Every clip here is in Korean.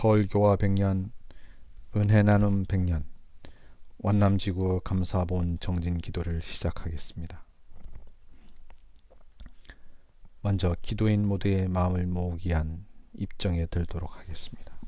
서울교화 100년 은혜 나눔 100년 완남지구 감사본 정진 기도를 시작하겠습니다. 먼저 기도인 모두의 마음을 모으기 위한 입정에 들도록 하겠습니다.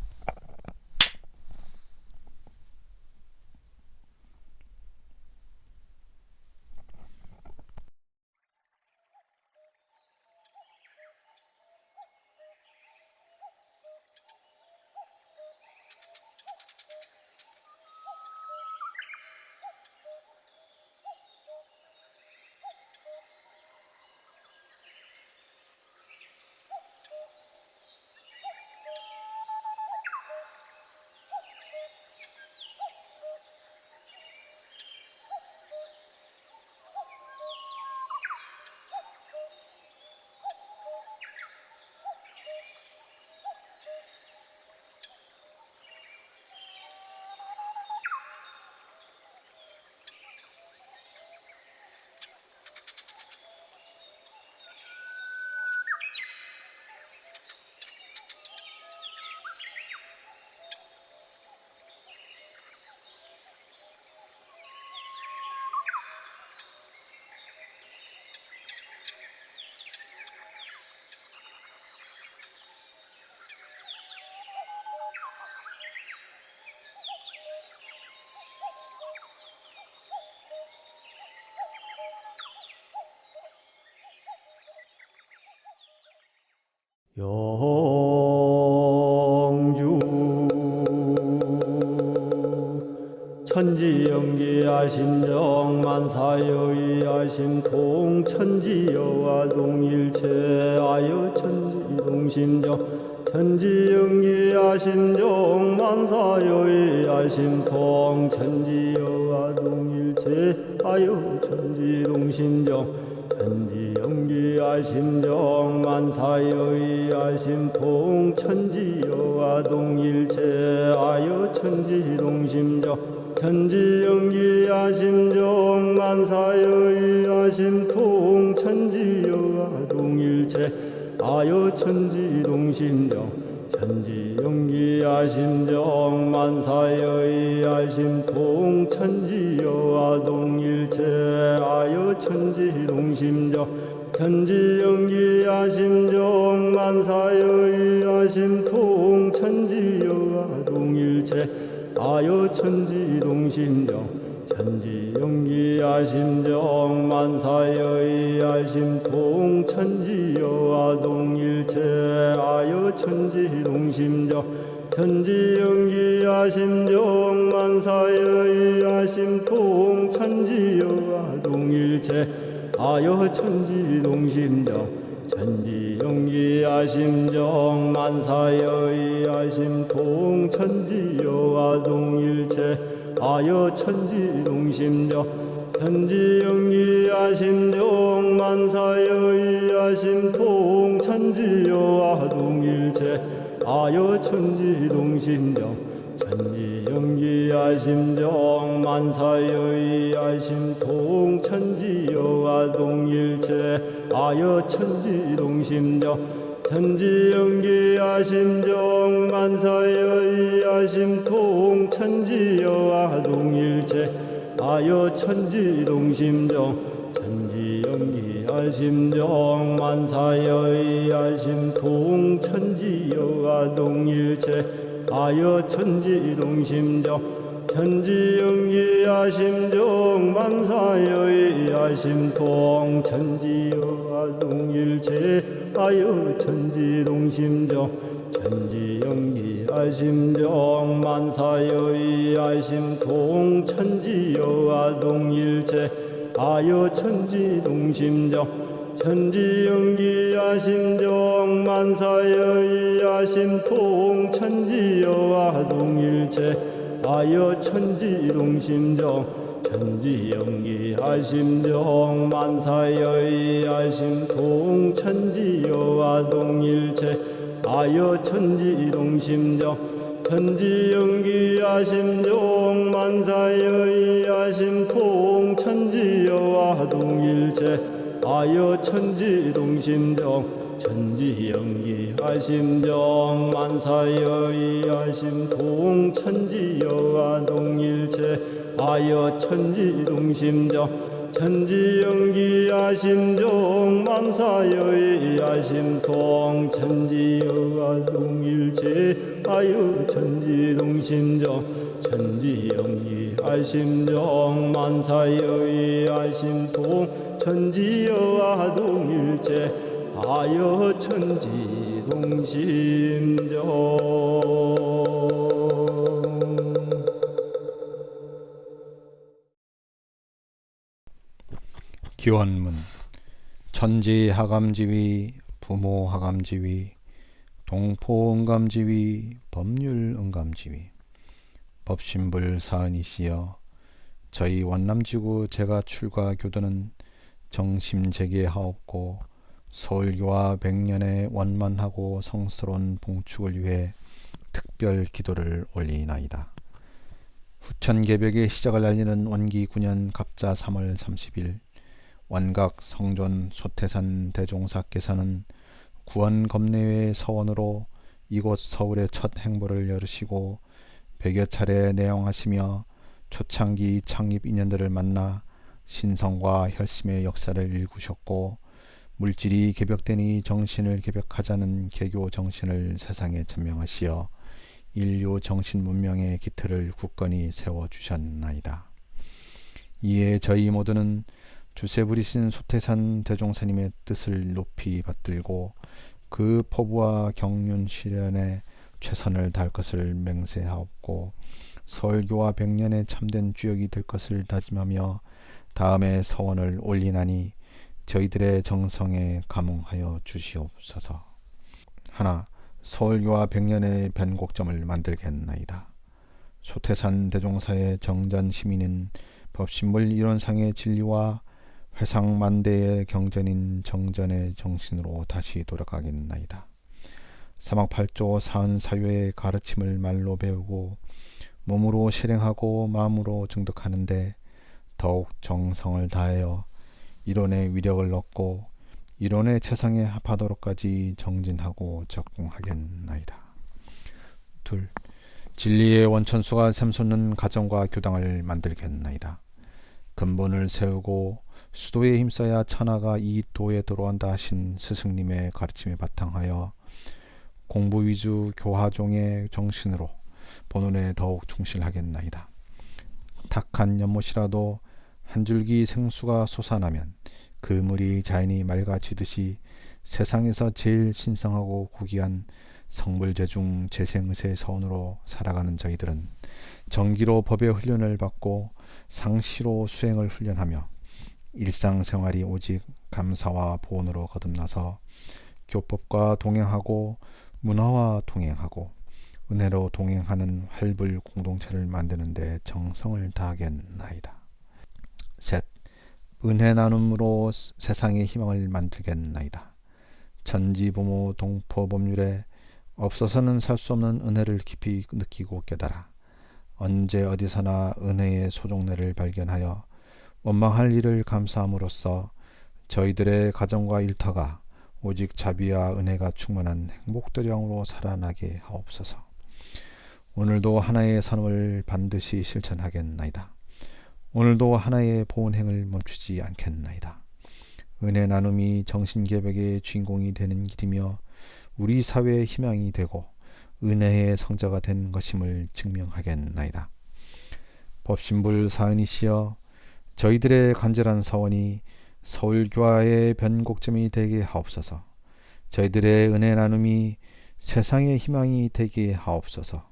영주 천지연기하신 정만사여의하신 통천지여와 동일체하여 천지동심정 천지연기하신 정만사여의하신 통천지여와 동일체하여 천지동심정 천지연기하심 정 만사여의하 심 통 천지여와 동일체하여 천지동심정 천지연기하심 정 만사여의하심 통 천지여와 동일체하여 천지동심정 천지연기하심 정 만사여의하심 통 천지여와 동일체하여 천지동심정 천지연기하심 정 만사여의하심 통천지여와 동일체하여 천지동심정 천지연기하심 정 만사여의하심 통천지여와 동일체하여 천지동심정 천지연기하심 정 만사여의하심 통천지여와 동일체하여 천지동심정 천지연기하심 정 만사여의하심 통 천지여와 동일체하여 천지동심정 천지연기하심 정 만사여의하심 통 천지여와 동일체하여 천지동심정 천지 연기하심 정 만사여의하심 통 천지여와 동일체하여 천지동심정 천지연기하심 정 만사여의하심 통 천지여와 동일체하여 천지동심정 천지연기하심 정 만사여의하심 통 천지여와 동일체 하여 천지동심정 천지연기하심 정 만사여의하심 통 천지여와 동일체하여 천지동심정 천지연기하심 정 만사여의하심 통 천지여와 동일체하여 천지동심정 천지연기하심 정 만사여의하심 통 천지여와 동일체하여 천지동심정 천지연기하심 정 만사여의하심 통 천지여와 동일체하여 천지동심정 천지연기하심 정 만사여의하심 통 천지여와 동일체 하여 천지동심정 천지연기 하심정 만사여의 하심 동 천지여와 동일체. 아여 천지동심정 천지연기 하심정 만사여의 하심 동천지여와 동일체. 아여 천지동심정 천지연기 하심정 만사여의 하심 동천지여와 동일체 아여 천지동심정. 기원문. 천지 하감지위 부모 하감지위 동포 응감지위 법률 응감지위 법신불 사은이시여 저희 원남지구 제가 출가 교도는 정심재개하옵고 서울교화 백년의 원만하고 성스러운 봉축을 위해 특별 기도를 올리나이다. 후천개벽의 시작을 알리는 원기 9년 갑자 3월 30일 원각 성존 소태산 대종사께서는 구원 검내회 서원으로 이곳 서울의 첫 행보를 열으시고 백여 차례 내용하시며 초창기 창립 인연들을 만나 신성과 혈심의 역사를 일구셨고 물질이 개벽되니 정신을 개벽하자는 개교 정신을 세상에 천명하시어 인류 정신 문명의 기틀을 굳건히 세워 주셨나이다. 이에 저희 모두는 주세 부리신 소태산 대종사님의 뜻을 높이 받들고 그 포부와 경륜 실현에 최선을 다할 것을 맹세하옵고 설교와 백년의 참된 주역이 될 것을 다짐하며 다음에 서원을 올리나니 저희들의 정성에 감응하여 주시옵소서. 하나 서울교와 백년의 변곡점을 만들겠나이다. 소태산 대종사의 정전 시민은 법신물 이론상의 진리와 회상만대의 경전인 정전의 정신으로 다시 돌아가겠나이다. 사막팔조 사은사유의 가르침을 말로 배우고 몸으로 실행하고 마음으로 증득하는데 더욱 정성을 다하여 이론의 위력을 얻고 이론의 최상에 합하도록까지 정진하고 적공하겠나이다. 둘, 진리의 원천수가 샘솟는 가정과 교당을 만들겠나이다. 근본을 세우고 수도에 힘써야 천하가 이 도에 들어온다 하신 스승님의 가르침에 바탕하여 공부 위주 교화종의 정신으로 본원에 더욱 충실하겠나이다. 탁한 연못이라도 한 줄기 생수가 솟아나면 그 물이 자연히 맑아지듯이 세상에서 제일 신성하고 고귀한 성불제중 재생의세 서원으로 살아가는 저희들은 정기로 법의 훈련을 받고 상시로 수행을 훈련하며 일상생활이 오직 감사와 보온으로 거듭나서 교법과 동행하고 문화와 동행하고 은혜로 동행하는 활불 공동체를 만드는 데 정성을 다하겠나이다. 셋. 은혜 나눔으로 세상의 희망을 만들겠나이다. 천지부모 동포법률에 없어서는 살 수 없는 은혜를 깊이 느끼고 깨달아 언제 어디서나 은혜의 소종례를 발견하여 원망할 일을 감사함으로써 저희들의 가정과 일터가 오직 자비와 은혜가 충만한 행복도량으로 살아나게 하옵소서. 오늘도 하나의 선을 반드시 실천하겠나이다. 오늘도 하나의 보온행을 멈추지 않겠나이다. 은혜 나눔이 정신개벽의 주인공이 되는 길이며 우리 사회의 희망이 되고 은혜의 성자가 된 것임을 증명하겠나이다. 법신불 사은이시여 저희들의 간절한 사원이 서울교화의 변곡점이 되게 하옵소서. 저희들의 은혜 나눔이 세상의 희망이 되게 하옵소서.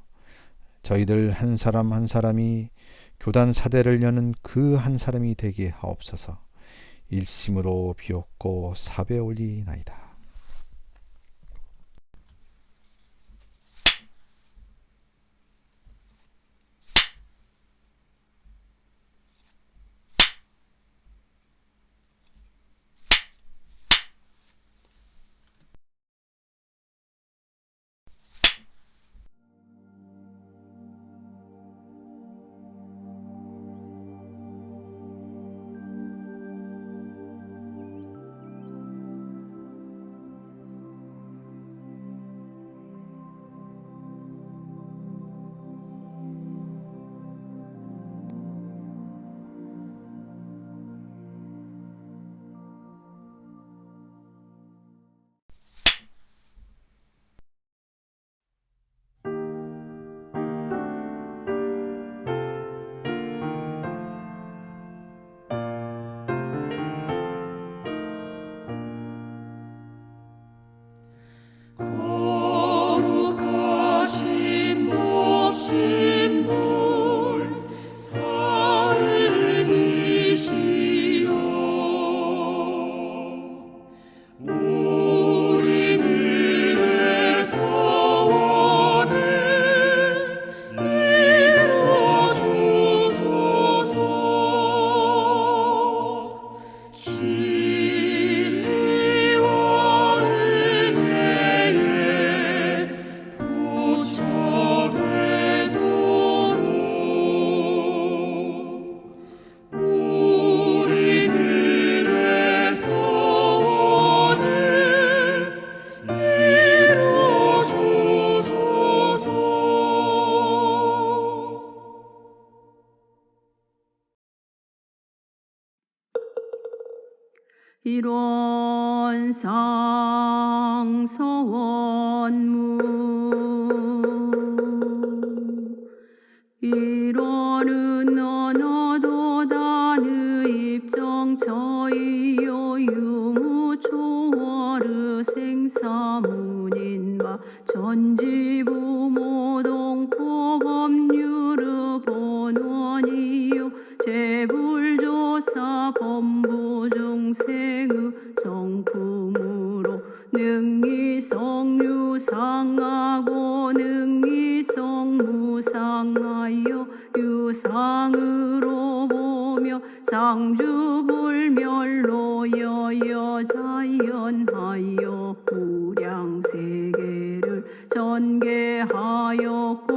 저희들 한 사람 한 사람이 교단 사대를 여는 그 한 사람이 되게 하옵소서. 일심으로 비옵고 사배 올리나이다. 일원상 서원무. 일원은 언어도 단의 입정 저이요 유무초월의 생사문인마 전지부 상주 불멸로 여여 자연하여 무량 세계를 전개하였고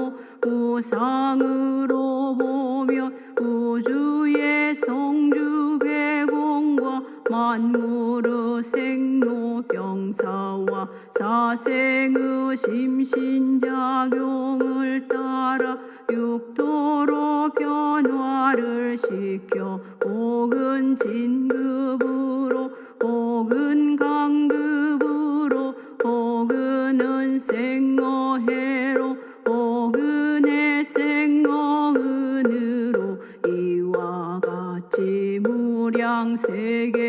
우상으로 보며 우주의 성주 괴공과 만물의 생로병사와 사생의 심신작용을 따라 육도로 변화를 시켜 혹은 진급으로 혹은 강급으로 혹은 은생어해로 혹은 해생어은으로 이와 같이 무량세계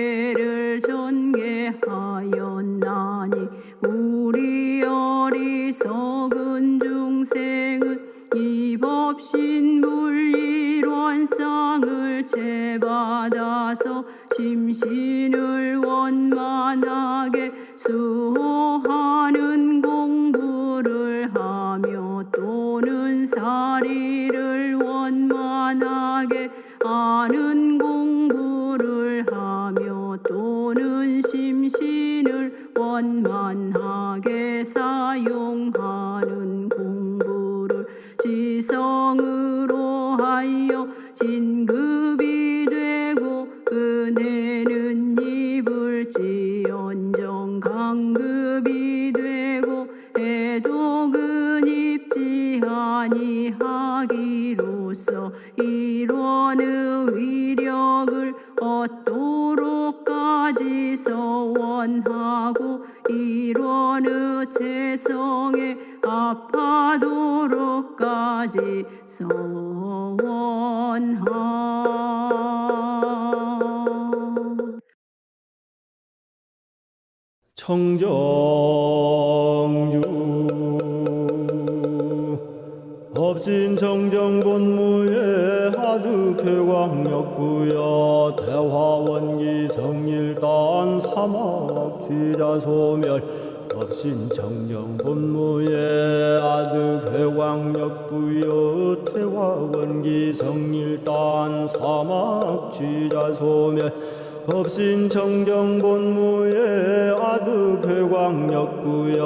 하여 진급이 되고 은혜는 입을지언정 강급이 되고 해독은 입지 아니하기로서 일원의 위력을 얻도록까지 서원하고 일원의 재성에 합하도록까지 서원하 청정주. 법신 청정 본무에 하득회광역부여 대화원기 성일단 사막 쥐자 소멸 법신 청정 본무에 아득 회광역부여 대화원기 성일단 사막 쥐자 소멸 법신 청정 본무에 아득 회광역부여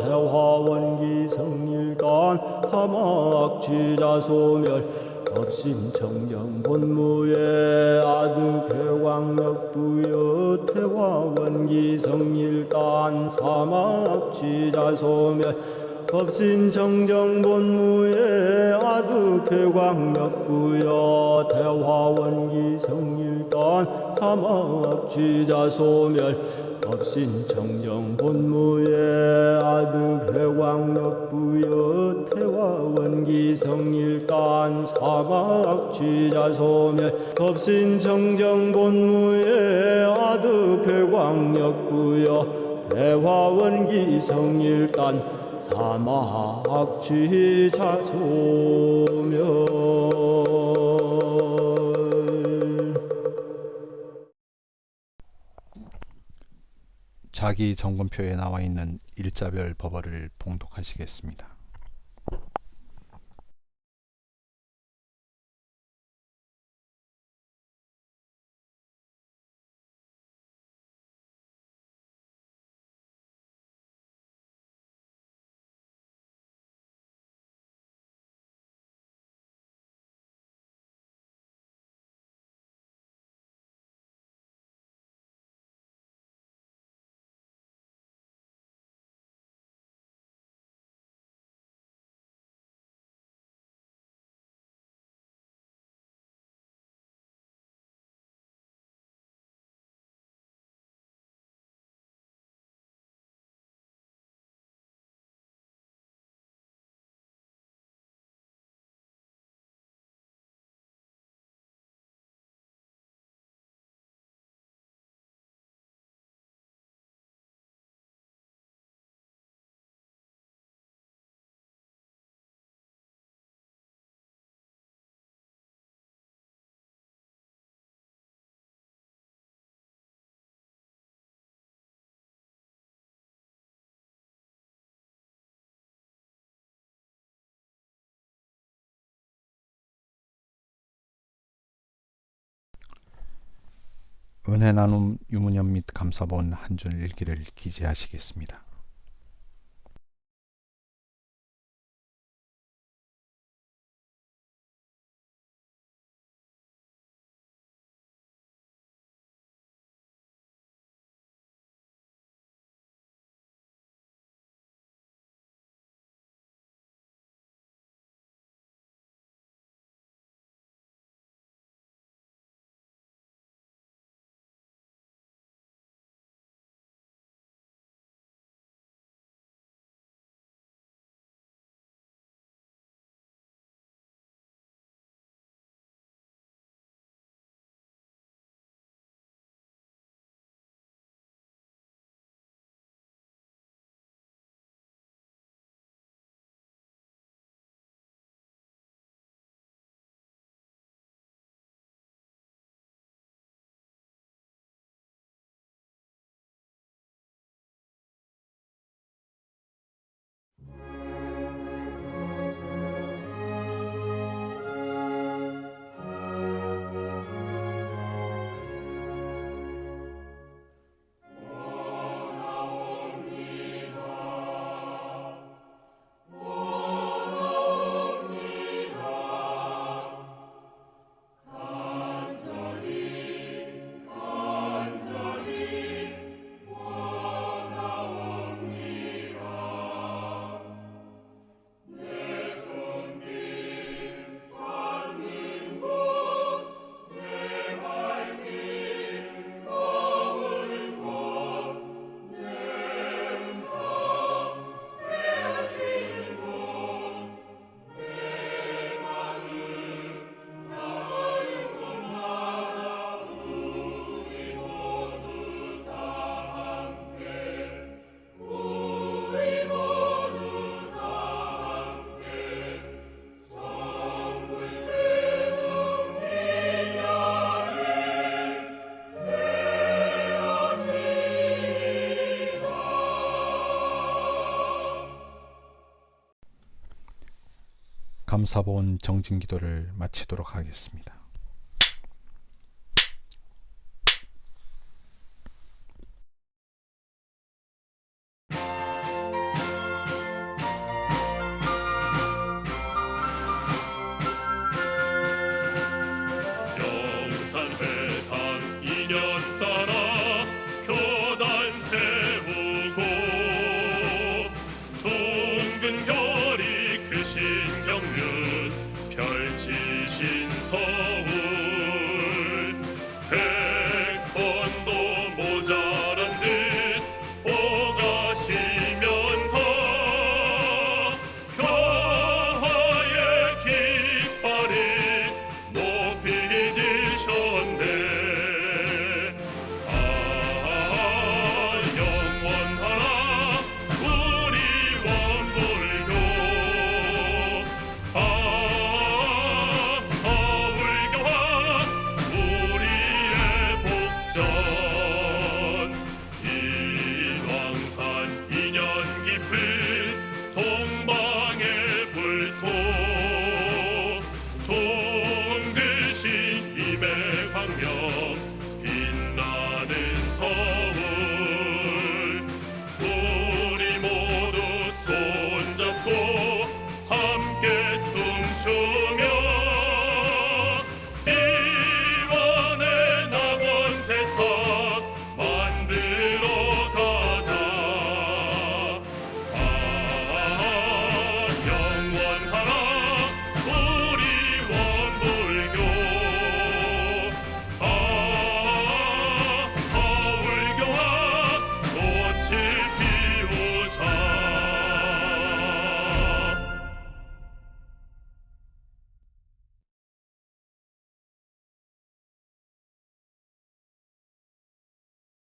대화원기 성일단 사막 쥐자 소멸 법신 청정 본무에 아득 회광역부여 대화원기 성일단 사막 쥐자 소멸. 법신 청정 본무에 아득 회광역부여 대화원기 성일단 사막 쥐자 소멸. 법신 청정 본무에 아득 회광역부여 대화원기 성일단 사막 쥐자 소멸 법신 청정 본무에 아득회광역부여 대화원기 성일단 사막 쥐자 소멸 자기 점검표에 나와 있는 일자별 법어를 봉독하시겠습니다. 은혜 나눔 유문연 및 감사본 한 줄 일기를 기재하시겠습니다. 감사본 정진 기도를 마치도록 하겠습니다.